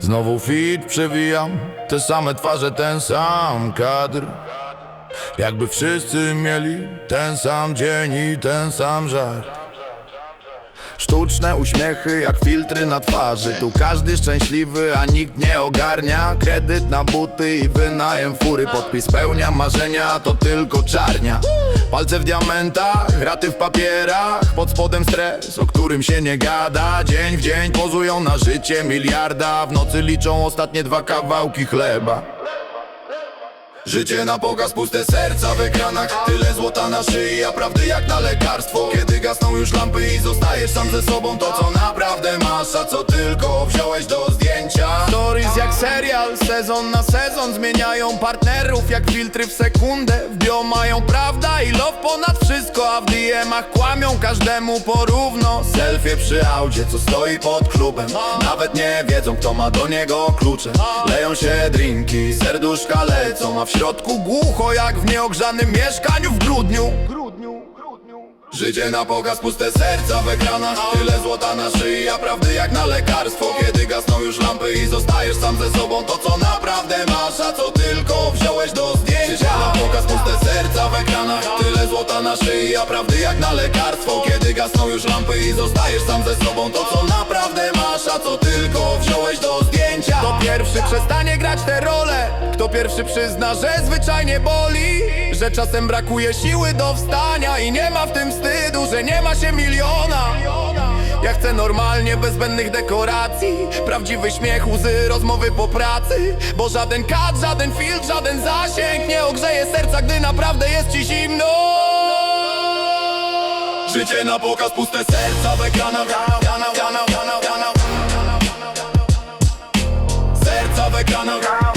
Znowu fit przewijam, te same twarze, ten sam kadr. Jakby wszyscy mieli ten sam dzień i ten sam żar. Sztuczne uśmiechy jak filtry na twarzy. Tu każdy szczęśliwy, a nikt nie ogarnia. Kredyt na buty i wynajem fury. Podpis spełnia marzenia, to tylko czarnia. Palce w diamentach, raty w papierach. Pod spodem stres, o którym się nie gada. Dzień w dzień pozują na życie miliarda. W nocy liczą ostatnie dwa kawałki chleba Życie na pokaz, puste serca w ekranach. Tyle złota na szyi, a prawdy jak na lekarstwo. Kiedy gasną już lampy i zostajesz sam ze sobą To co naprawdę masz, a co tylko wziąłeś do zdjęcia serial, sezon na sezon Zmieniają partnerów jak filtry w sekundę. W bio mają prawda i love ponad wszystko A w DM-ach kłamią każdemu porówno. Selfie przy audzie, co stoi pod klubem. Nawet nie wiedzą, kto ma do niego klucze. Leją się drinki, serduszka lecą A w środku głucho jak w nieogrzanym mieszkaniu w grudniu. Życie na pokaz, puste serca w ekranach. Tyle złota na szyi, a prawdy jak na lekarstwo już lampy i zostajesz sam ze sobą. To co naprawdę masz, a co tylko wziąłeś do zdjęcia. Na pokaz, puste serca w ekranach. Tyle złota na szyi, a prawdy jak na lekarstwo. Kiedy gasną już lampy i zostajesz sam ze sobą. To co naprawdę masz, a co tylko wziąłeś do zdjęcia. Kto pierwszy przestanie grać te role Kto pierwszy przyzna, że zwyczajnie boli? Że czasem brakuje siły do wstania I nie ma w tym wstydu, że nie ma się miliona ja chcę normalnie, bez zbędnych dekoracji. Prawdziwy śmiech, łzy, rozmowy po pracy. Bo żaden kat, żaden filtr, żaden zasięg Nie ogrzeje serca, gdy naprawdę jest ci zimno. Życie na pokaz, puste serca w ekranach Serca w ekranach